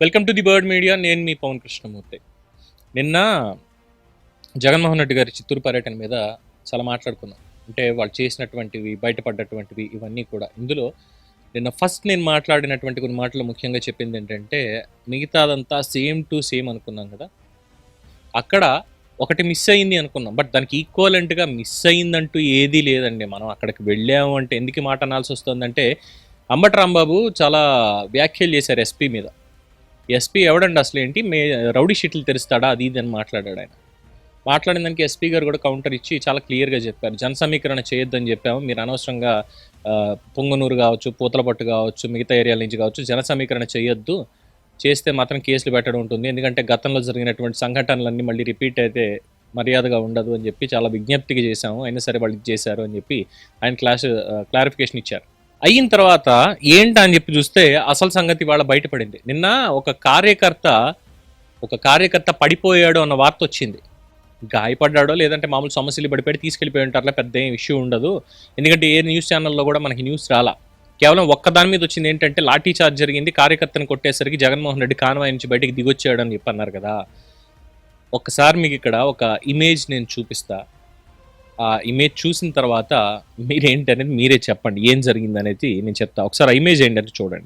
Welcome to the Bird Media. నేను మీ పవన్ కృష్ణమూర్తి. నిన్న జగన్మోహన్ రెడ్డి గారి చిత్తూరు పర్యటన మీద చాలా మాట్లాడుకున్నాం. అంటే వాళ్ళు చేసినటువంటివి బయటపడ్డటువంటివి ఇవన్నీ కూడా. ఇందులో నిన్న ఫస్ట్ నేను మాట్లాడినటువంటి కొన్ని మాటలు ముఖ్యంగా చెప్పింది ఏంటంటే మిగతాదంతా సేమ్ టు సేమ్ అనుకున్నాం కదా. అక్కడ ఒకటి మిస్ అయింది అనుకున్నాం. బట్ దానికి ఈక్వలెంట్గా మిస్ అయిందంటూ ఏదీ లేదండి మనం అక్కడికి వెళ్ళాము అంటే ఎందుకు మాట అనాల్సి వస్తుందంటే అంబటి రాంబాబు చాలా వ్యాఖ్యలు చేశారు ఎస్పీ మీద. ఎస్పీ ఎవడండి అసలు ఏంటి? మే రౌడీ షీట్లు తెరుస్తాడా? అది ఇది అని మాట్లాడాడు ఆయన. మాట్లాడిన దానికి ఎస్పీ గారు కూడా కౌంటర్ ఇచ్చి చాలా క్లియర్గా చెప్పారు. జన సమీకరణ చేయొద్దని చెప్పాము. మీరు అనవసరంగా పొంగనూరు కావచ్చు పూతలపట్టు కావచ్చు మిగతా ఏరియాల నుంచి కావచ్చు జన సమీకరణ చేయొద్దు. చేస్తే మాత్రం కేసులు పెట్టడం ఉంటుంది. ఎందుకంటే గతంలో జరిగినటువంటి సంఘటనలన్నీ మళ్ళీ రిపీట్ అయితే మర్యాదగా ఉండదు అని చెప్పి చాలా విజ్ఞప్తిగా చేశాము. అయినా సరే వాళ్ళు చేశారు అని చెప్పి ఆయన క్లాస్ క్లారిఫికేషన్ ఇచ్చారు. అయిన తర్వాత ఏంటి అని చెప్పి చూస్తే అసలు సంగతి వాళ్ళ బయటపడింది. నిన్న ఒక కార్యకర్త ఒక కార్యకర్త పడిపోయాడు అన్న వార్త వచ్చింది. గాయపడ్డాడో లేదంటే మామూలు సమస్యలు పడిపోయి తీసుకెళ్ళిపోయి ఉంటారులే పెద్ద ఏం ఇష్యూ ఉండదు. ఎందుకంటే ఏ న్యూస్ ఛానల్లో కూడా మనకి న్యూస్ రాలా. కేవలం ఒక్క దాని మీద వచ్చింది ఏంటంటే లాఠీ చార్జ్ జరిగింది కార్యకర్తను కొట్టేసరికి జగన్మోహన్ రెడ్డి కాన్వాయ్ నుంచి బయటికి దిగొచ్చాడు అని చెప్పి అన్నారు కదా. ఒక్కసారి మీకు ఇక్కడ ఒక ఇమేజ్ నేను చూపిస్తా. ఆ ఇమేజ్ చూసిన తర్వాత మీరేంటి అనేది మీరే చెప్పండి. ఏం జరిగింది అనేది నేను చెప్తా. ఒకసారి ఆ ఇమేజ్ ఏంటంటే చూడండి.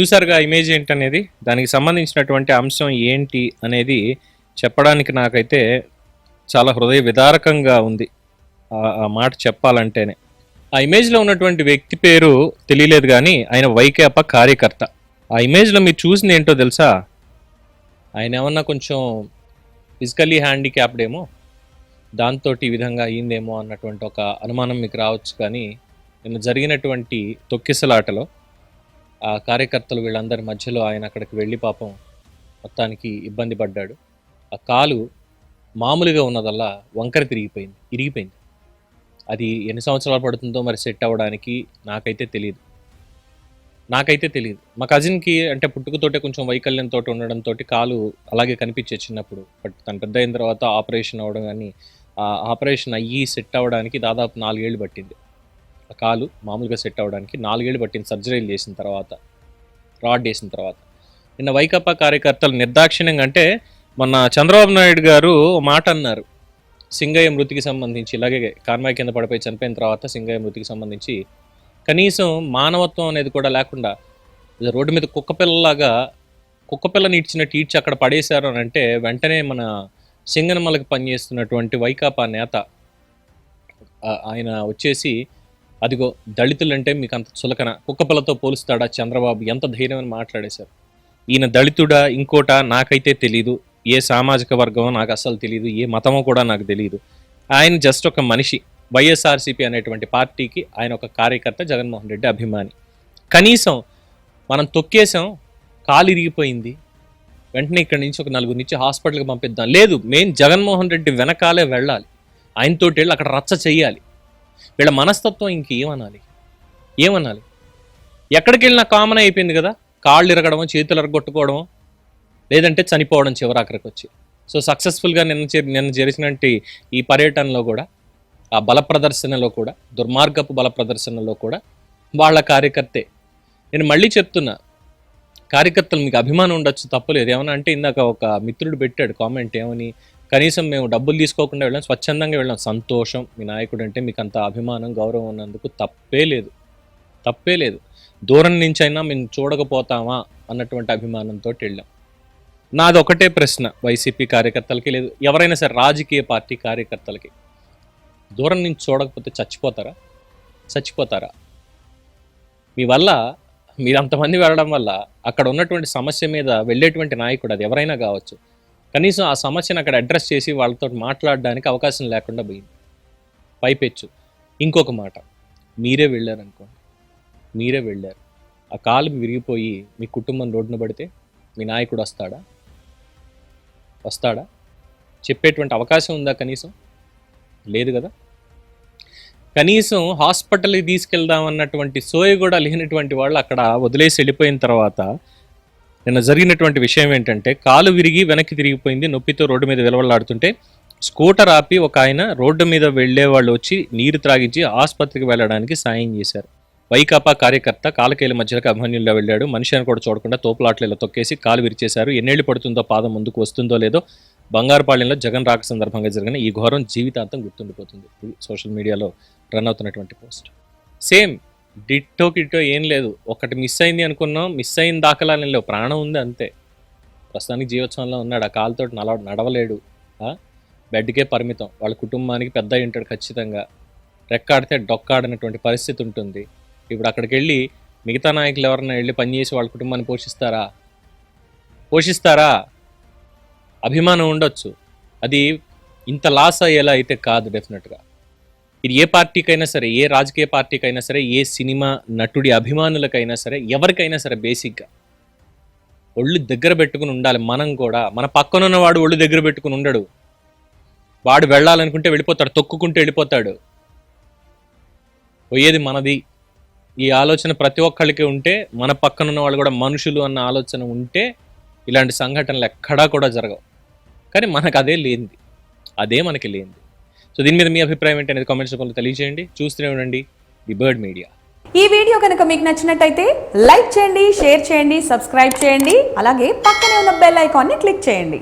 చూసారుగా ఇమేజ్ ఏంటనేది? దానికి సంబంధించినటువంటి అంశం ఏంటి అనేది చెప్పడానికి నాకైతే చాలా హృదయ విదారకంగా ఉంది. ఆ- ఆ మాట చెప్పాలంటేనే. ఆ ఇమేజ్లో ఉన్నటువంటి వ్యక్తి పేరు తెలియలేదు కానీ ఆయన వైకాపా కార్యకర్త. ఆ ఇమేజ్లో మీరు చూసింది ఏంటో తెలుసా? ఆయన ఏమన్నా కొంచెం ఫిజికల్లీ హ్యాండిక్యాప్డ్ ఏమో దాంతో ఈ విధంగా అయిందేమో అన్నటువంటి ఒక అనుమానం మీకు రావచ్చు. కానీ నిన్న జరిగినటువంటి తొక్కిసలాటలో ఆ కార్యకర్తలు వీళ్ళందరి మధ్యలో ఆయన అక్కడికి వెళ్ళి పాపం మొత్తానికి ఇబ్బంది పడ్డాడు. ఆ కాలు మామూలుగా ఉన్నదల్లా వంకర తిరిగిపోయింది ఇరిగిపోయింది. అది ఎన్ని సంవత్సరాలు పడుతుందో మరి సెట్ అవ్వడానికి నాకైతే తెలియదు నాకైతే తెలియదు మా కజిన్కి అంటే పుట్టుకతోటే కొంచెం వైకల్యంతో ఉండడంతో కాలు అలాగే కనిపించే చిన్నప్పుడు. బట్ తను పెద్ద అయిన తర్వాత ఆపరేషన్ అవ్వడం కానీ ఆ ఆపరేషన్ అయ్యి సెట్ అవ్వడానికి దాదాపు నాలుగేళ్ళు పట్టింది. ఆ కాలు మామూలుగా సెట్ అవ్వడానికి నాలుగేళ్ళు పట్టింది. సర్జరీలు చేసిన తర్వాత రాడ్ వేసిన తర్వాత. నిన్న వైకాపా కార్యకర్తలు నిర్దాక్షిణ్యంగా అంటే మొన్న చంద్రబాబు నాయుడు గారు ఓ మాట అన్నారు. సింగయ్య మృతికి సంబంధించి ఇలాగే కాన్వాయ్ కింద పడిపోయి చనిపోయిన తర్వాత సింగయ్య మృతికి సంబంధించి కనీసం మానవత్వం అనేది కూడా లేకుండా రోడ్డు మీద కుక్కపిల్లలాగా కుక్కపిల్లని ఇచ్చినట్టు ఈడ్చి అక్కడ పడేశారు అని అంటే వెంటనే మన సింగనమలకి పనిచేస్తున్నటువంటి వైకాపా నేత ఆయన వచ్చేసి అదిగో దళితులంటే మీకు అంత చులకన కుక్కపిల్లతో పోలుస్తాడా చంద్రబాబు? ఎంత ధైర్యం అని మాట్లాడేశారు. ఈయన దళితుడా ఇంకోట నాకైతే తెలీదు. ఏ సామాజిక వర్గమో నాకు అస్సలు తెలియదు ఏ మతమో కూడా నాకు తెలియదు ఆయన జస్ట్ ఒక మనిషి. వైఎస్ఆర్సీపీ అనేటువంటి పార్టీకి ఆయన ఒక కార్యకర్త జగన్మోహన్ రెడ్డి అభిమాని. కనీసం మనం తొక్కేసాం కాలు ఇరిగిపోయింది వెంటనే ఇక్కడి నుంచి ఒక నలుగురు నుంచి హాస్పిటల్కి పంపిద్దాం. లేదు మెయిన్ జగన్మోహన్ రెడ్డి వెనకాలే వెళ్ళాలి. ఆయనతోటి వెళ్ళి అక్కడ రచ్చ చేయాలి వీళ్ళ మనస్తత్వం ఇంకేమనాలి? ఏమనాలి? ఎక్కడికి వెళ్ళినా కామన్ అయిపోయింది కదా? కాళ్ళు ఇరగడమో చేతులు ఇరగొట్టుకోవడమో లేదంటే చనిపోవడం చివరాఖరికి వచ్చి. సో సక్సెస్ఫుల్గా నిన్న చే- నిన్న జరిగినట్టు ఈ పర్యటనలో కూడా ఆ బల ప్రదర్శనలో కూడా దుర్మార్గపు బల ప్రదర్శనలో కూడా వాళ్ళ కార్యకర్తే. నేను మళ్ళీ చెప్తున్నా కార్యకర్తలు మీకు అభిమానం ఉండొచ్చు తప్పలేదు. ఏమన్నా అంటే ఇందాక ఒక మిత్రుడు పెట్టాడు కామెంట్ ఏమని? కనీసం మేము డబ్బులు తీసుకోకుండా వెళ్ళాం స్వచ్ఛందంగా వెళ్ళాం. సంతోషం మీ నాయకుడు అంటే మీకు అంత అభిమానం గౌరవం ఉన్నందుకు తప్పే లేదు. తప్పే లేదు. దూరం నుంచి అయినా మేము చూడకపోతామా అన్నటువంటి అభిమానంతో వెళ్ళాం. నాది ఒకటే ప్రశ్న వైసీపీ కార్యకర్తలకి లేదు ఎవరైనా సరే రాజకీయ పార్టీ కార్యకర్తలకి. దూరం నుంచి చూడకపోతే చచ్చిపోతారా? చచ్చిపోతారా? మీ వల్ల మీరు అంతమంది వెళ్ళడం వల్ల అక్కడ ఉన్నటువంటి సమస్య మీద వెళ్ళేటువంటి నాయకుడు అది ఎవరైనా కావచ్చు. కనీసం ఆ సమస్యను అక్కడ అడ్రస్ చేసి వాళ్ళతో మాట్లాడడానికి అవకాశం లేకుండా పోయింది. పైపెచ్చు. ఇంకొక మాట. మీరే వెళ్ళారనుకోండి. మీరే వెళ్ళారు. ఆ కాలు విరిగిపోయి మీ కుటుంబం రోడ్డున పడితే మీ నాయకుడు వస్తాడా? వస్తాడా? చెప్పేటువంటి అవకాశం ఉందా కనీసం? లేదు కదా? కనీసం హాస్పిటల్కి తీసుకెళ్దాం అన్నటువంటి సోయ కూడా లేనటువంటి వాళ్ళు అక్కడ వదిలేసి వెళ్ళిపోయిన తర్వాత నిన్న జరిగినటువంటి విషయం ఏంటంటే కాలు విరిగి వెనక్కి తిరిగిపోయింది నొప్పితో రోడ్డు మీద వెలవలాడుతుంటే స్కూటర్ ఆపి ఒక ఆయన రోడ్డు మీద వెళ్ళే వాళ్ళు వచ్చి నీరు త్రాగించి ఆసుపత్రికి వెళ్ళడానికి సాయం చేశారు. వైకాపా కార్యకర్త కాలకేల మధ్యలోకి అభిమన్యుల్లో వెళ్ళాడు. మనిషిని కూడా చూడకుండా తోపులాట్లలో తొక్కేసి కాలు విరిచేశారు. ఎన్నేళ్ళు పడుతుందో పాదం ముందుకు వస్తుందో లేదో బంగారుపాళ్యంలో జగన్ రాక సందర్భంగా జరిగిన ఈ ఘోరం జీవితాంతం గుర్తుండిపోతుంది. సోషల్ మీడియాలో రన్ అవుతున్నటువంటి పోస్ట్. సేమ్ డిట్టో కిట్టో ఏం లేదు. ఒకటి మిస్ అయింది అనుకున్నాం. మిస్ అయిన దాఖలా లేవు. ప్రాణం ఉంది అంతే. ప్రస్తుతానికి జీవోత్సవంలో ఉన్నాడు. ఆ కాలుతో నడవ నడవలేడు. బెడ్కే పరిమితం. వాళ్ళ కుటుంబానికి పెద్ద ఉంటాడు ఖచ్చితంగా. రెక్కాడితే డొక్కాడినటువంటి పరిస్థితి ఉంటుంది. ఇప్పుడు అక్కడికి వెళ్ళి మిగతా నాయకులు ఎవరైనా వెళ్ళి పనిచేసి వాళ్ళ కుటుంబాన్ని పోషిస్తారా? పోషిస్తారా? అభిమానం ఉండొచ్చు. అది ఇంత లాస్ అయ్యేలా అయితే కాదు డెఫినెట్గా. ఇది ఏ పార్టీకైనా సరే ఏ రాజకీయ పార్టీకైనా సరే ఏ సినిమా నటుడి అభిమానులకైనా సరే ఎవరికైనా సరే బేసిక్గా. ఒళ్ళు దగ్గర పెట్టుకుని ఉండాలి మనం కూడా. మన పక్కన ఉన్నవాడు ఒళ్ళు దగ్గర పెట్టుకుని ఉండడు. వాడు వెళ్ళాలనుకుంటే వెళ్ళిపోతాడు తొక్కుకుంటూ వెళ్ళిపోతాడు. పోయేది మనది. ఈ ఆలోచన ప్రతి ఒక్కళ్ళకి ఉంటే మన పక్కన ఉన్న వాళ్ళు కూడా మనుషులు అన్న ఆలోచన ఉంటే ఇలాంటి సంఘటనలు ఎక్కడా కూడా జరగవు. కానీ మనకు అదే లేనిది. అదే మనకి లేనిది. సో దీని మీద మీ అభిప్రాయం ఏంటి అనేది కామెంట్స్ రూపంలో తెలియజేయండి. చూస్తూనే ఉండండి ది బర్డ్ మీడియా. ఈ వీడియో కనుక మీకు నచ్చినట్టయితే లైక్ చేయండి షేర్ చేయండి సబ్స్క్రైబ్ చేయండి. అలాగే పక్కనే ఉన్న బెల్ ఐకాన్ని క్లిక్ చేయండి.